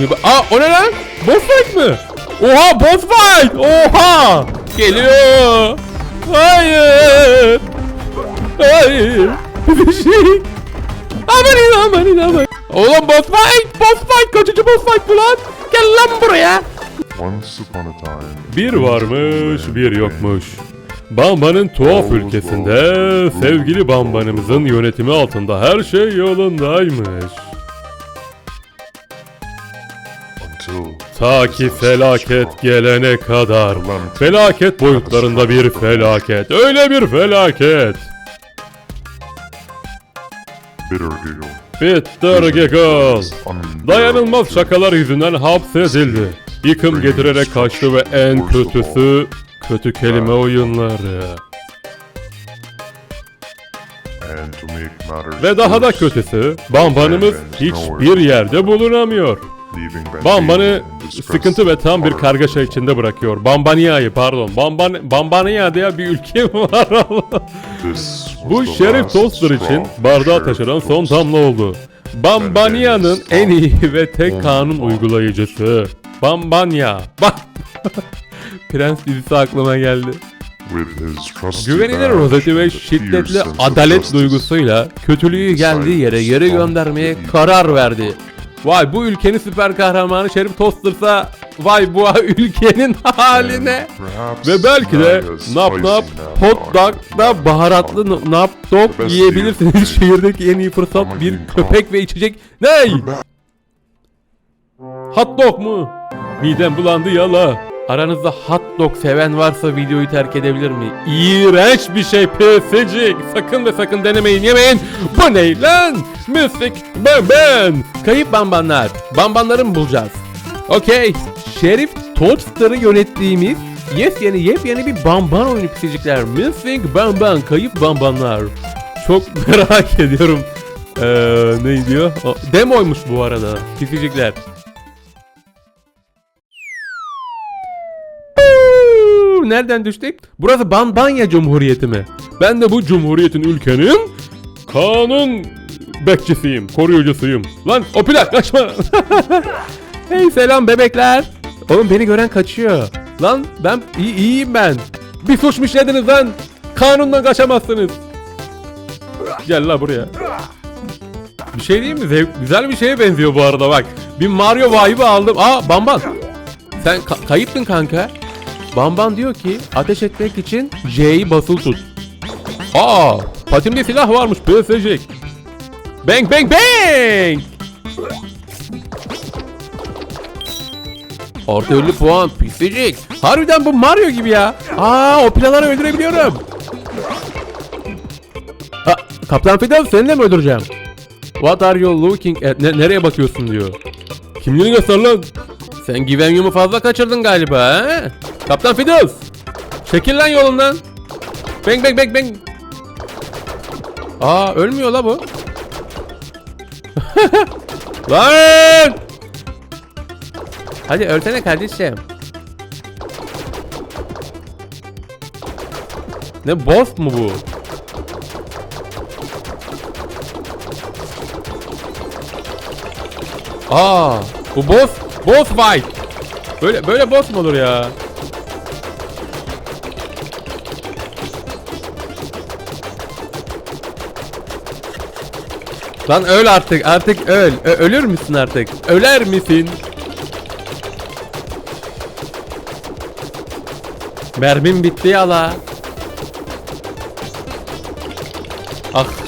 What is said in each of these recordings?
Müba- Aa o ne lan? Boss fight mı? Oha boss fight! Oha! Geliyor! Hayır! Hayır! Bir şey! Aman aman aman! Oğlum boss fight! Boss fight! Kaçıncı boss fight bu lan? Gel lan buraya! Bir varmış, bir yokmuş. Bamba'nın tuhaf ülkesinde sevgili Bamba'nımızın yönetimi altında her şey yolundaymış. Ta ki felaket gelene kadar. Felaket boyutlarında bir felaket. Öyle bir felaket. bitter giggle. Dayanılmaz şakalar yüzünden hapsedildi. Yıkım getirerek kaçtı ve en kötüsü kötü kelime oyunları. Ve daha da kötüsü Bambanımız hiçbir yerde bulunamıyor. Distress, sıkıntı ve tam bir kargaşa içinde bırakıyor. Bambania'yı pardon. Bamban Bambania diye bir ülke var ama. This was Bu Şerif Toaster için Sheriff taşıran son damla oldu. Bambania'nın en iyi ve tek kanun uygulayıcısı. Bambania. Bak. Prens dizisi aklıma geldi. Güvenilir rozeti ve şiddetli adalet duygusuyla kötülüğü geldiği yere geri göndermeye karar verdi. Vay bu ülkenin süper kahramanı Şerif Toaster'sa vay bu ülkenin haline. Ve belki de nap nap hot dog'da baharatlı nap dog yiyebilirsiniz. Şehirdeki en iyi fırsat bir köpek ve içecek. Ney? Hot dog mu? Midem bulandı yala. Aranızda hot dog seven varsa videoyu terk edebilir mi? İğrenç bir şey pisicik. Sakın ve sakın denemeyin yemeyin. Bu ne lan? Müzik ben. Kayıp bambanlar. Bambanları mı bulacağız? Okey. Şerif Toadster'ı yönettiğimiz yepyeni yepyeni bir bamban oyunu pisicikler. Missing Bamban. Kayıp bambanlar. Çok merak ediyorum. Ee, ne diyor? Demoymuş bu arada. Pisicikler. Nereden düştük? Burası Bambanya Cumhuriyeti mi? Ben de bu cumhuriyetin ülkenin kanun bekçisiyim, koruyucusuyum. Lan o plak kaçma. hey selam bebekler. Oğlum beni gören kaçıyor. Lan ben iyi, iyiyim ben. Bir suç mu işlediniz lan? Kanundan kaçamazsınız. Gel la buraya. Bir şey değil mi? Zevk, güzel bir şeye benziyor bu arada bak. Bir Mario vibe'ı aldım. Aa Bamban. Sen ka- kayıptın kanka. Bamban diyor ki ateş etmek için J'yi basılı tut. Aa, patimde silah varmış PSG. Bang bang bang. Orta 50 puan pisicik. Harbiden bu Mario gibi ya. Aa o plaları öldürebiliyorum. Ha, Kaptan Fidan seni de mi öldüreceğim? What are you looking at? Ne- nereye bakıyorsun diyor. Kimliğini göster lan. Sen Givenyum'u fazla kaçırdın galiba ha? Kaptan Fiddles! Çekil lan yolundan. Bang bang bang bang. Aa ölmüyor la bu. lan! Hadi ölsene kardeşim. Ne boss mu bu? Aa, bu boss, boss fight. Böyle böyle boss mu olur ya? Lan öl artık, artık öl. Ö- ölür müsün artık? Öler misin? Mermim bitti yala. Ah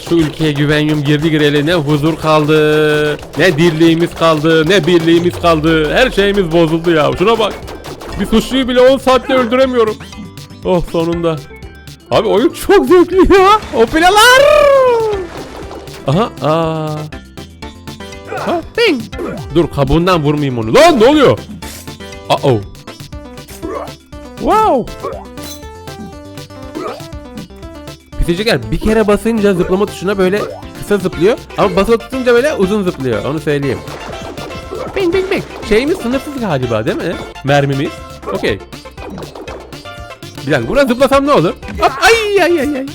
şu ülkeye güvenyum girdi gireli ne huzur kaldı, ne dirliğimiz kaldı, ne birliğimiz kaldı. Her şeyimiz bozuldu ya. Şuna bak. Bir suçluyu bile 10 saatte öldüremiyorum. Oh sonunda. Abi oyun çok zevkli ya. O. Aha. Aa. Ha, ding. Dur kabuğundan vurmayayım onu. Lan ne oluyor? Uh oh. Wow. Pisicikler bir kere basınca zıplama tuşuna böyle kısa zıplıyor ama basılı tutunca böyle uzun zıplıyor onu söyleyeyim. Bing bing bing. Şeyimiz sınırsız galiba değil mi? Mermimiz. Okey. Bir dakika buna zıplasam ne olur? Hop ay ay ay ay.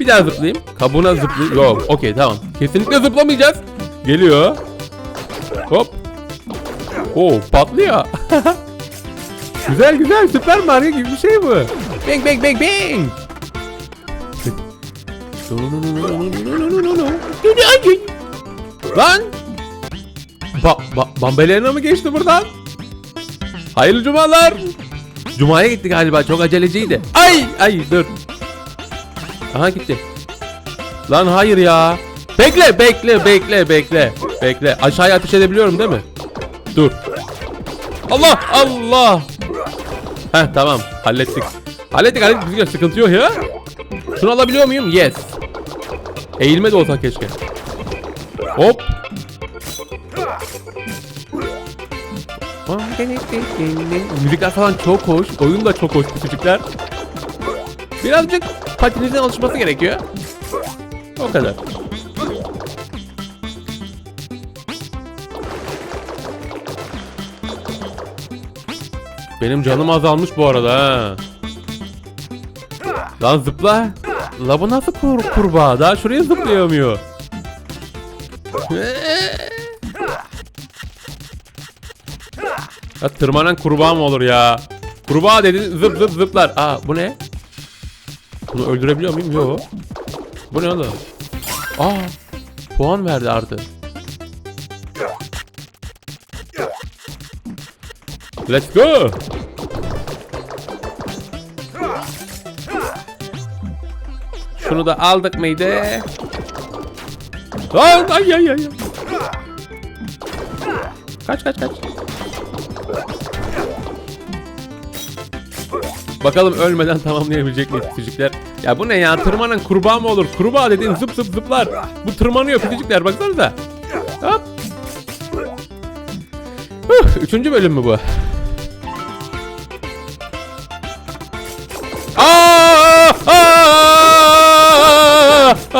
Bir daha zıplayayım. Kabuğuna zıplayayım. Yok okey tamam. Kesinlikle zıplamayacağız. Geliyor. Hop. Oo patlıyor. güzel güzel Süper Mario gibi bir şey bu. Bang bang bang bang. Lan! Ba ba Bambelerine mi geçti buradan? Hayırlı cumalar. Cuma'ya gitti galiba çok aceleciydi. Ay ay dur. Aha gitti. Lan hayır ya. Bekle bekle bekle bekle. Bekle. Aşağıya ateş edebiliyorum değil mi? Dur. Allah Allah. Heh tamam hallettik. Hallettik hallettik sıkıntı yok ya. Şunu alabiliyor muyum? Yes. Eğilme de olsa keşke. Hop. Müzikler falan çok hoş. Oyun da çok hoş bu. Birazcık patinizin alışması gerekiyor. O kadar. Benim canım azalmış bu arada ha. Lan zıpla. La nasıl kur kurbağa? Daha şuraya zıplayamıyor. Ya tırmanan kurbağa mı olur ya? Kurbağa dedin zıp zıp zıplar. Aa bu ne? Bunu öldürebiliyor muyum? Yok. Bu ne oğlum? Aa puan verdi artı. Let's go. Şunu da aldık mıydı? Ay ay ay ay. Kaç kaç kaç. Bakalım ölmeden tamamlayabilecek mi pisicikler? Ya bu ne ya? Tırmanan kurbağa mı olur? Kurbağa dediğin zıp zıp zıplar. Bu tırmanıyor pisicikler baksanıza. Hop. Huh, üçüncü bölüm mü bu?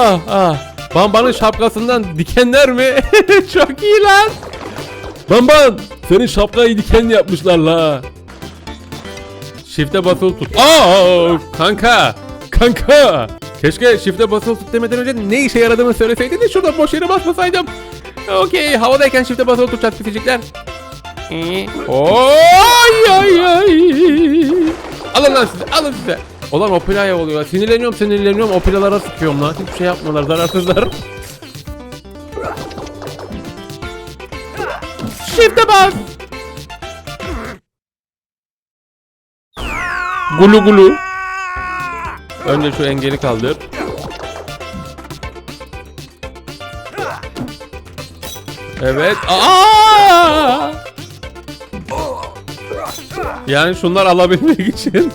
Ah, ah. Bambanın şapkasından dikenler mi? Çok iyi lan. Bamban senin şapkayı diken yapmışlar la. Shift'e basılı tut. Aa kanka. Kanka. Keşke shift'e basılı tut demeden önce ne işe yaradığını söyleseydin de şurada boş yere basmasaydım. Okey havadayken shift'e basılı tutacağız pisicikler. Ee, Oy ay ay. Alın lan size alın size. Olan opilaya oluyor. Sinirleniyorum sinirleniyorum opilalara sıkıyorum lan. Hiçbir şey yapmıyorlar zararsızlar. Shift'e bas. Gulu gulu. Önce şu engeli kaldır. Evet. Aa! Yani şunlar alabilmek için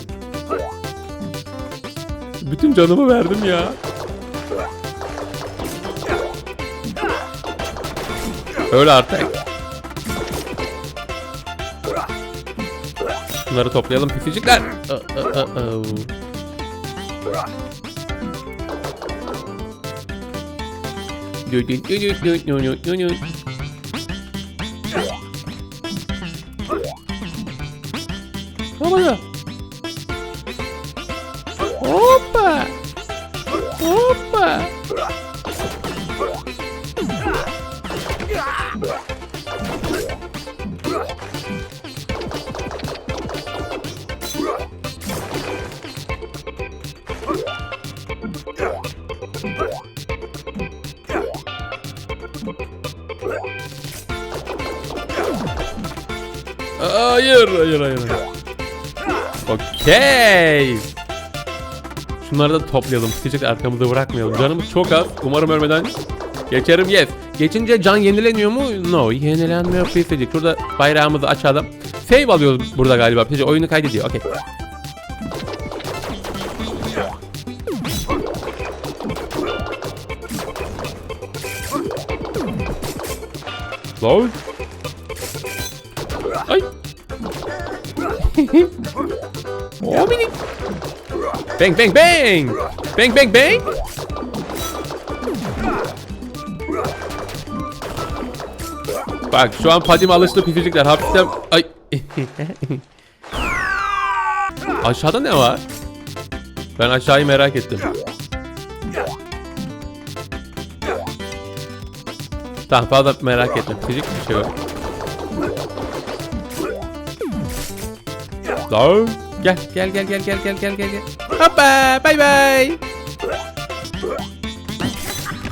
bütün canımı verdim ya. Öyle artık. Bunları toplayalım pisicikler. Aa, aa, Hayır, hayır. Okey. Şunları da toplayalım. Sıcak arkamızda bırakmayalım. Canımız çok az. Umarım ölmeden geçerim. Yes. Geçince can yenileniyor mu? No. Yenilenmiyor. Pisicik. Şurada bayrağımızı açalım. Save alıyoruz burada galiba. Pisicik oyunu kaydediyor. Okey. Lol. Oh minik. Bang bang bang. Bang bang bang. Bak şu an padim alıştı pisicikler. Hafiften... Ay. Aşağıda ne var? Ben aşağıyı merak ettim. Tamam fazla merak ettim. Pisicik bir şey var. arkadaşlar. Gel gel gel gel gel gel gel gel. Hoppa bay bay.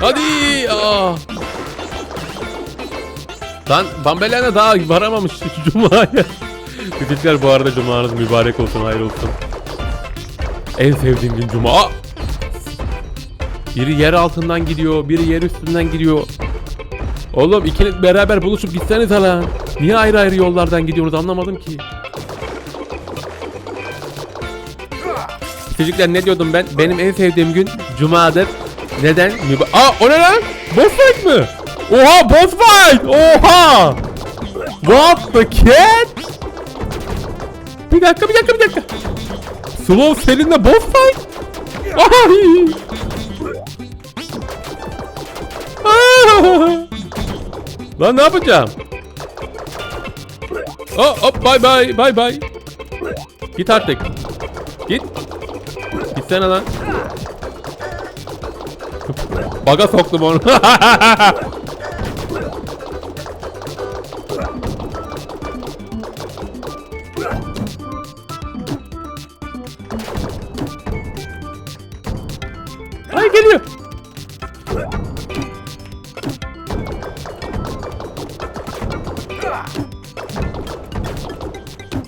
Hadi. Aa. Lan Bambelana daha varamamış Cuma'ya. Küçükler bu arada Cuma'nız mübarek olsun hayırlı olsun. En sevdiğim gün Cuma. Biri yer altından gidiyor, biri yer üstünden gidiyor. Oğlum ikiniz beraber buluşup gitseniz hala. Niye ayrı ayrı yollardan gidiyorsunuz anlamadım ki. Çocuklar ne diyordum ben? Benim en sevdiğim gün Cuma'dır. Neden? Müba- Aa o ne lan? Boss fight mı? Oha boss fight! Oha! What the cat? Bir dakika bir dakika bir dakika. Slow Selin'le boss fight? Ay! Aa! Lan ne yapacağım? Oh, hop bye bye bye bye. Git artık. Gitsene lan. Baga soktum onu. Ay geliyor.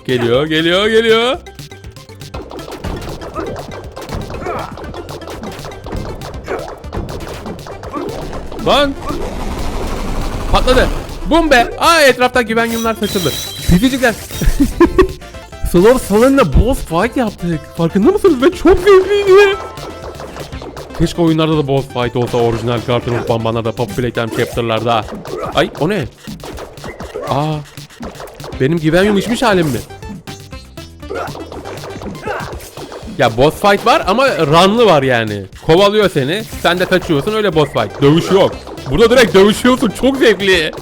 Geliyor, geliyor, geliyor. Lan! Patladı. Bum be. Aa etrafta güven yumlar saçıldı. Fizicikler. Slow Salon'la boss fight yaptık. Farkında mısınız? Ve çok zevkliydi. Keşke oyunlarda da boss fight olsa orijinal Cartoon of Bambana'da, Pop Playtime Chapter'larda. Ay o ne? Aa. Benim güven içmiş halim mi? Ya boss fight var ama runlı var yani. Kovalıyor seni. Sen de kaçıyorsun öyle boss fight. Dövüş yok. Burada direkt dövüşüyorsun. Çok zevkli.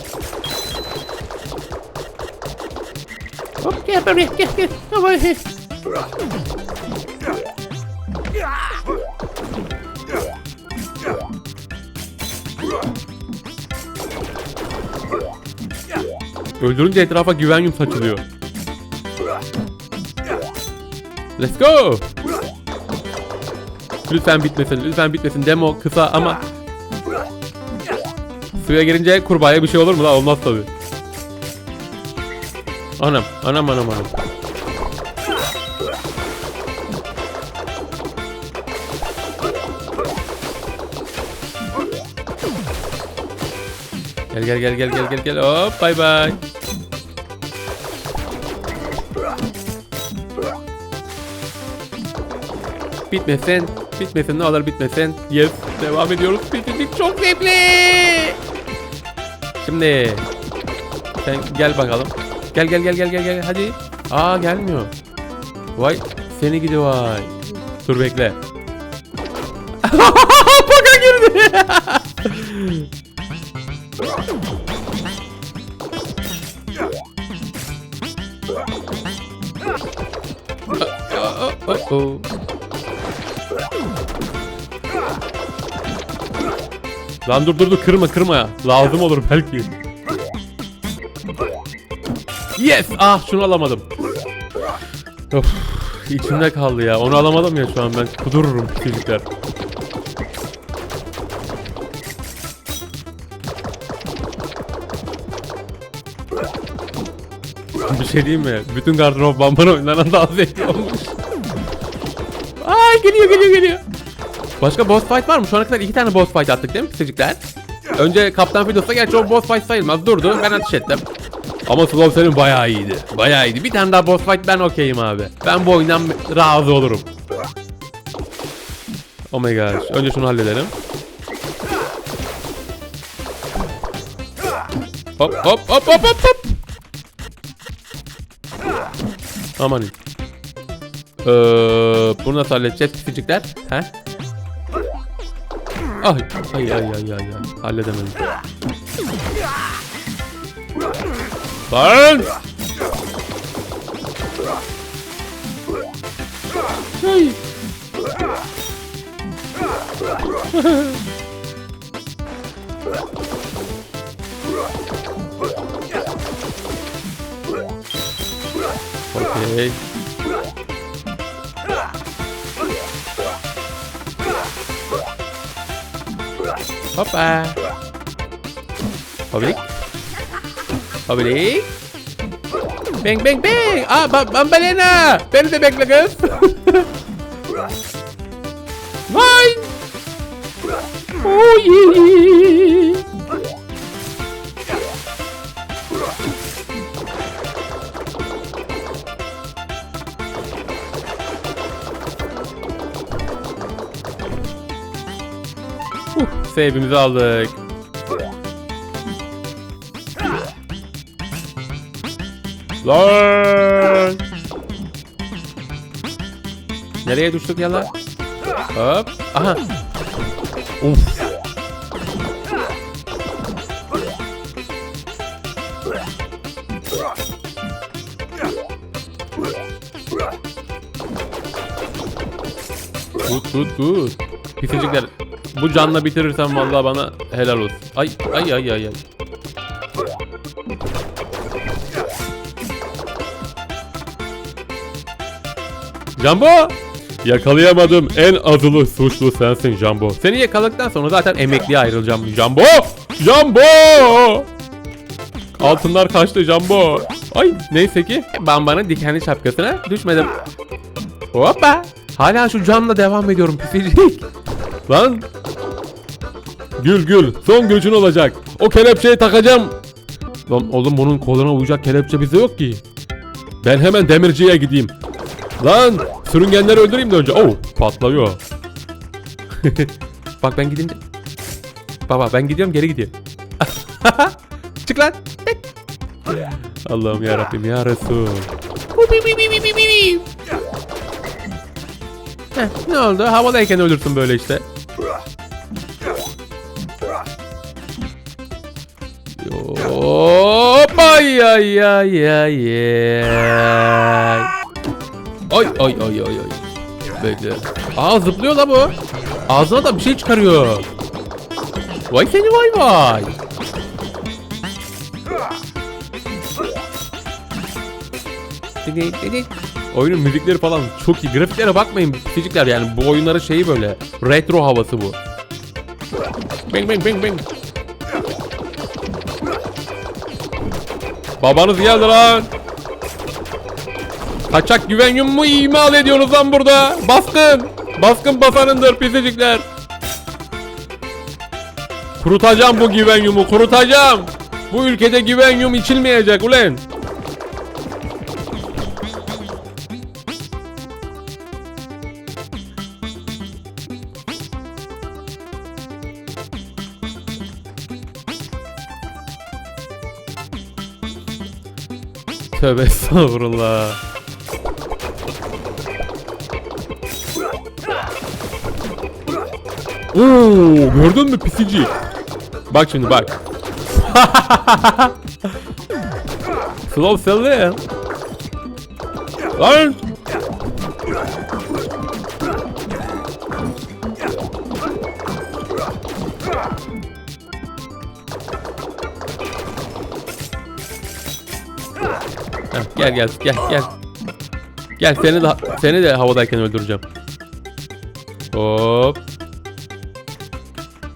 Hop gel buraya gel gel. Öldürünce etrafa güvenyum saçılıyor. Let's go. Lütfen bitmesin, lütfen bitmesin. Demo kısa ama suya girince kurbağaya bir şey olur mu la? Olmaz tabi. Anam, anam, anam, anam. Gel gel gel gel gel gel gel. Hop bay bay. Bitmesin. Bitmesin ne olur bitmesin. Yes. Devam ediyoruz. Bitirdik. Çok zevkli. Şimdi. Sen gel bakalım. Gel gel gel gel gel gel. Hadi. Aa gelmiyor. Vay. Seni gidi vay. Dur bekle. Baka girdi. Oh, oh, oh. Lan dur dur dur kırma kırma. Lazım olur belki. Yes! Ah şunu alamadım. Of, içimde kaldı ya. Onu alamadım ya şu an ben. Kudururum çocuklar. Bir şey diyeyim mi? Bütün gardırop bambana oyunlarından daha zevkli olmuş. Ay geliyor geliyor geliyor. Başka boss fight var mı? Şu ana kadar iki tane boss fight attık değil mi çocuklar? Önce Kaptan Fidos'ta gerçi o boss fight sayılmaz. Durdu ben ateş ettim. Ama Slow senin bayağı iyiydi. Bayağı iyiydi. Bir tane daha boss fight ben okeyim abi. Ben bu oyundan razı olurum. Oh my gosh. Önce şunu halledelim. Hop hop hop hop hop hop. Aman ee, bunu nasıl halledeceğiz küçükler? He? Ay ay ay ay ay ay. Halledemedim. Lan! Ay. Okey. Hoppa. Hobbilik. Hobbilik. Bang bang bang. Aa ba bambalena. Beni de bekle kız. Vay. Oh yeah. Save'imizi aldık. Lan! Nereye düştük ya lan? Hop. Aha. Uf. Good good good. Pisicikler. Bu canla bitirirsem vallahi bana helal olsun. Ay ay ay ay ay. Jumbo! Yakalayamadım. En azılı suçlu sensin Jumbo. Seni yakaladıktan sonra zaten emekliye ayrılacağım Jumbo. Jumbo! Altınlar kaçtı Jumbo. Ay neyse ki ben bana dikenli şapkasına düşmedim. Hoppa. Hala şu camla devam ediyorum pisicik. Lan. Gül gül. Son gücün olacak. O kelepçeyi takacağım. Lan oğlum bunun koluna uyacak kelepçe bize yok ki. Ben hemen demirciye gideyim. Lan sürüngenleri öldüreyim de önce. Oh patlıyor. Bak ben gidince. Baba ben gidiyorum geri gidiyor. Çık lan. Allah'ım ya Rabbim ya Resul. Heh, ne oldu? Havadayken ölürsün böyle işte. Ay ay ay ay ay. Ay ay ay ay ay. Bekle. Aa zıplıyor la bu. Ağzına da bir şey çıkarıyor. Vay seni vay vay. Dedi, dedi. Oyunun müzikleri falan çok iyi. Grafiklere bakmayın pisicikler yani bu oyunların şeyi böyle. Retro havası bu. Bang bang bang bang. Babanız geldi lan. Kaçak güvenyum mu imal ediyorsunuz lan burada? Baskın. Baskın basanındır pisicikler. Kurutacağım bu güvenyumu kurutacağım. Bu ülkede güvenyum içilmeyecek ulen. Tövbe estağfurullah. Oo, gördün mü pisici? Bak şimdi bak. Slow selling. Lan. Gel gel gel gel. Gel seni de seni de havadayken öldüreceğim. Hop.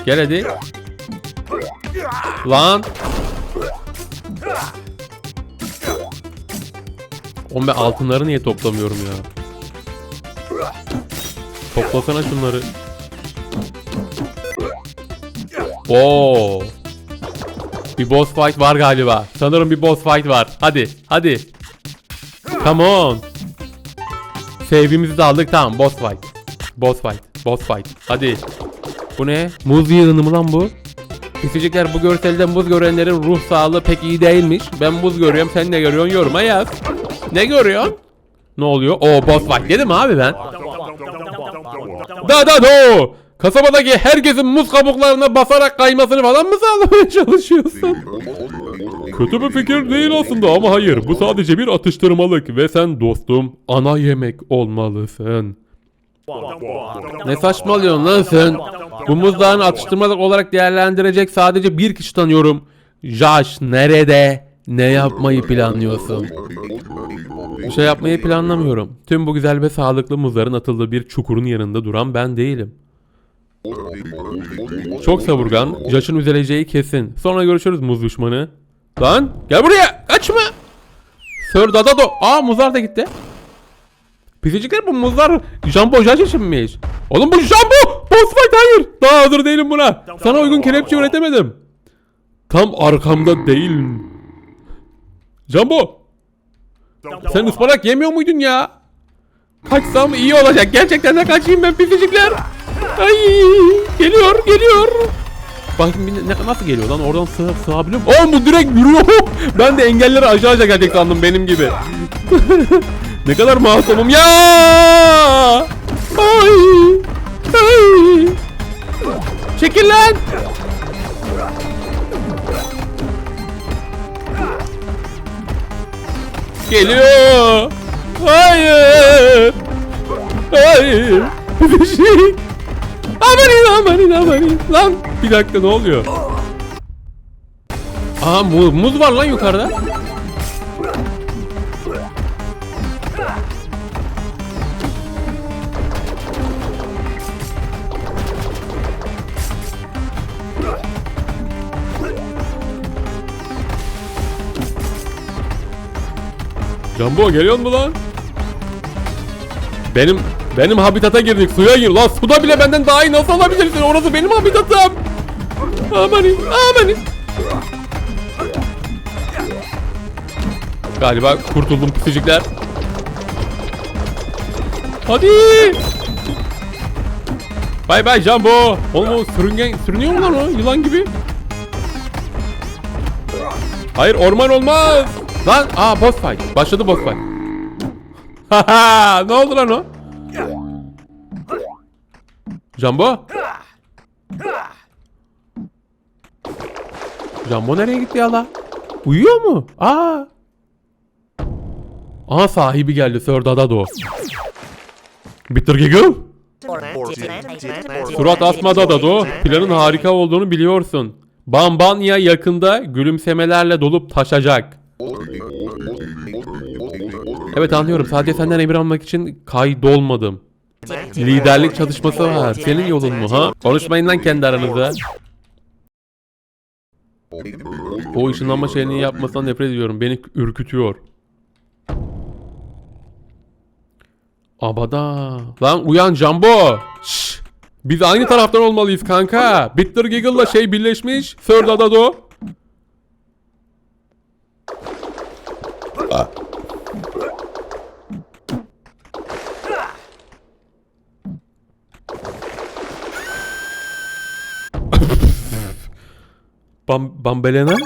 Gel hadi. Lan. Oğlum ben altınları niye toplamıyorum ya? Toplasana şunları. Oo. Bir boss fight var galiba. Sanırım bir boss fight var. Hadi, hadi. Come on. Save'imizi de aldık. Tamam, boss fight. Boss fight. Boss fight. Hadi. Bu ne? Muz yığını mı lan bu? Pisicikler bu görselde muz görenlerin ruh sağlığı pek iyi değilmiş. Ben buz görüyorum, sen ne görüyorsun? Yoruma yaz. Ne görüyorsun? Ne oluyor? Oo boss fight dedim abi ben. Da da do. Kasabadaki herkesin muz kabuklarına basarak kaymasını falan mı sağlamaya çalışıyorsun? Kötü bir fikir değil aslında ama hayır. Bu sadece bir atıştırmalık ve sen dostum ana yemek olmalısın. Ne saçmalıyorsun lan sen? Bu muzların atıştırmalık olarak değerlendirecek sadece bir kişi tanıyorum. Josh nerede? Ne yapmayı planlıyorsun? Bir şey yapmayı planlamıyorum. Tüm bu güzel ve sağlıklı muzların atıldığı bir çukurun yanında duran ben değilim. Çok savurgan. Josh'un üzüleceği kesin. Sonra görüşürüz muz düşmanı. Lan gel buraya. Kaçma. Sir Dadado. Aa muzlar da gitti. Pisicikler bu muzlar Jumbo Josh içinmiş. Oğlum bu Jumbo. Boss fight hayır. Daha hazır değilim buna. Sana uygun kelepçe üretemedim. Tam arkamda değil. Jumbo. Sen ıspanak yemiyor muydun ya? Kaçsam iyi olacak. Gerçekten de kaçayım ben pisicikler. Ay geliyor geliyor. Bir ne, nasıl geliyor lan oradan sığ, sığabiliyor mu? Oğlum bu direkt yürüyor. Ben de engelleri aşağı aşağı gelecek sandım benim gibi. ne kadar masumum ya. Ay. Ay. Çekil lan. Geliyor. Hayır. Hayır. Bir şey. Amanin amanin amanin. Lan bir dakika ne oluyor? Aa muz, muz var lan yukarıda. Jumbo geliyor mu lan? Benim benim habitata girdik. Suya gir. Lan suda bile benden daha iyi nasıl olabilirsin? Orası benim habitatım. Amanin, amanin. Galiba kurtuldum pisicikler. Hadi. Bay bay Jumbo. Oğlum o sürüngen, sürünüyor mu lan o yılan gibi? Hayır orman olmaz. Lan aa boss fight. Başladı boss fight. Haha ne oldu lan o? Jumbo? Jumbo nereye gitti ya la? Uyuyor mu? Aa. Aha sahibi geldi Sir Dadado. Bitter Giggle. Surat asma Dadado. Planın harika olduğunu biliyorsun. Bambanya yakında gülümsemelerle dolup taşacak. Evet anlıyorum. Sadece senden emir almak için kaydolmadım. Liderlik çalışması var. Senin yolun mu ha? Konuşmayın lan kendi aranızda. O ışınlanma şeyini yapmasından nefret ediyorum. Beni ürkütüyor. Abada. Lan uyan Jumbo. Şşş. Biz aynı taraftan olmalıyız kanka. Bitter Giggle'la şey birleşmiş. Sir Dadado. Bam Bambelena?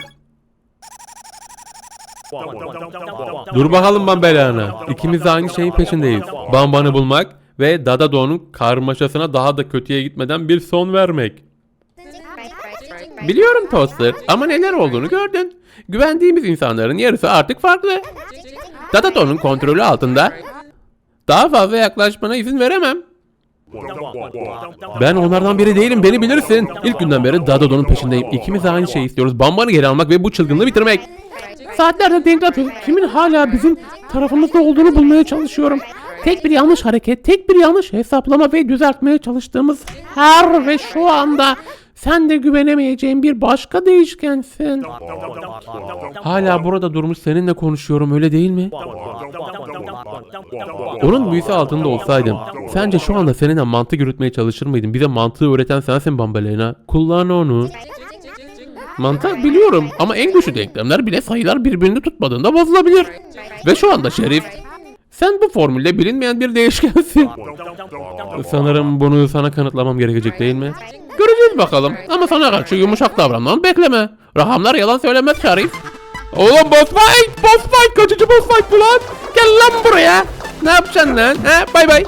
Dur bakalım Bambelena. İkimiz de aynı şeyin peşindeyiz. Bamban'ı bulmak ve Dadado'nun karmaşasına daha da kötüye gitmeden bir son vermek. Biliyorum Toaster ama neler olduğunu gördün. Güvendiğimiz insanların yarısı artık farklı. Dadado'nun kontrolü altında. Daha fazla yaklaşmana izin veremem. Ben onlardan biri değilim beni bilirsin. İlk günden beri Dadado'nun peşindeyim. İkimiz aynı şeyi istiyoruz. Bamban'ı geri almak ve bu çılgınlığı bitirmek. Saatlerdir denk atıyoruz. Kimin hala bizim tarafımızda olduğunu bulmaya çalışıyorum. Tek bir yanlış hareket, tek bir yanlış hesaplama ve düzeltmeye çalıştığımız her ve şu anda sen de güvenemeyeceğin bir başka değişkensin. Hala burada durmuş seninle konuşuyorum öyle değil mi? Onun büyüsü altında olsaydım sence şu anda seninle mantık yürütmeye çalışır mıydım? Bize mantığı öğreten sensin Bambalena. Kullan onu. Mantık biliyorum ama en güçlü denklemler bile sayılar birbirini tutmadığında bozulabilir. Ve şu anda Şerif sen bu formülde bilinmeyen bir değişkensin. Sanırım bunu sana kanıtlamam gerekecek değil mi? Göreceğiz bakalım. Ama sana karşı yumuşak davranmamı bekleme. Rahamlar yalan söylemez Şerif. Oğlum boss fight! Boss fight! Kaçıcı boss fight bu lan! Gel lan buraya! Ne yapacaksın lan? He? Bay bay.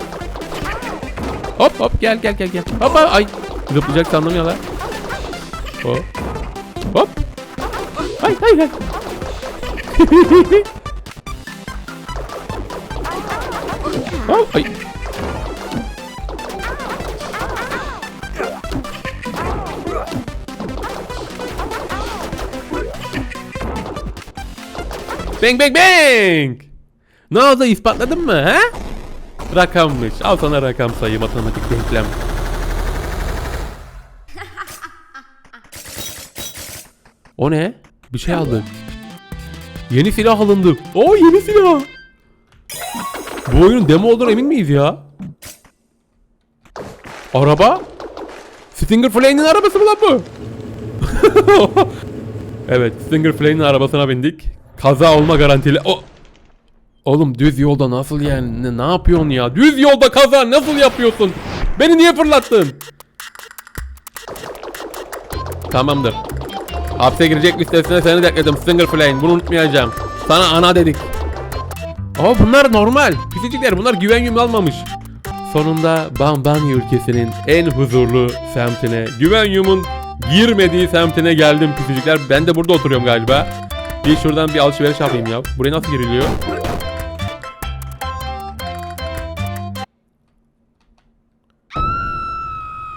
Hop hop gel gel gel gel. Hop hop ay. Zıplayacak sandım ya lan. Hop. Hop. Hay hay hay. Hop ay. Bang bang bang. Ne oldu ispatladın mı ha? Rakammış. Al sana rakam sayı matematik denklem. O ne? Bir şey aldı. Yeni silah alındı. O yeni silah. Bu oyunun demo olduğuna emin miyiz ya? Araba? Stinger Flame'in arabası mı lan bu? evet, Stinger Flame'in arabasına bindik. Kaza olma garantili. O Oğlum düz yolda nasıl yani? Ne, ne yapıyorsun ya? Düz yolda kaza nasıl yapıyorsun? Beni niye fırlattın? Tamamdır. Hapse girecek listesine seni de ekledim. Stinger Flame. Bunu unutmayacağım. Sana ana dedik. Ama bunlar normal. Pisicikler bunlar güven almamış. Sonunda Bambani ülkesinin en huzurlu semtine, güvenyumun girmediği semtine geldim pisicikler. Ben de burada oturuyorum galiba. Bir şuradan bir alışveriş yapayım ya. Buraya nasıl giriliyor?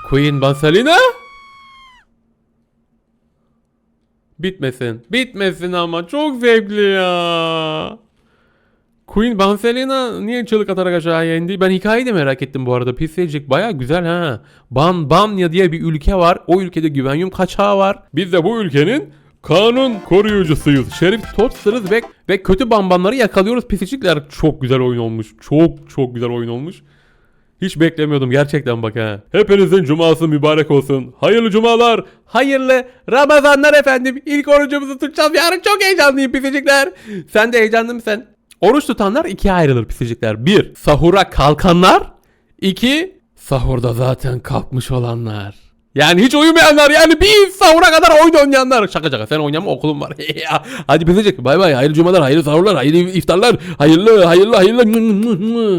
Queen Basalina? Bitmesin. Bitmesin ama çok zevkli ya. Queen Banselina niye çığlık atarak aşağıya indi? Ben hikayeyi de merak ettim bu arada. PC'cik baya güzel ha. Ban Banya diye bir ülke var. O ülkede güvenyum kaçağı var. Biz de bu ülkenin kanun koruyucusuyuz. Şerif Toadster'ız ve, ve kötü bambanları yakalıyoruz. PC'cikler çok güzel oyun olmuş. Çok çok güzel oyun olmuş. Hiç beklemiyordum gerçekten bak ha. Hepinizin cuması mübarek olsun. Hayırlı cumalar. Hayırlı Ramazanlar efendim. İlk orucumuzu tutacağız. Yarın çok heyecanlıyım pisicikler. Sen de heyecanlı mısın? Oruç tutanlar ikiye ayrılır pisicikler. Bir, sahura kalkanlar. İki, sahurda zaten kalkmış olanlar. Yani hiç uyumayanlar yani bir sahura kadar oyun oynayanlar. Şaka şaka sen oynama okulun var. Hadi pisicik bay bay hayırlı cumalar hayırlı sahurlar hayırlı iftarlar hayırlı hayırlı hayırlı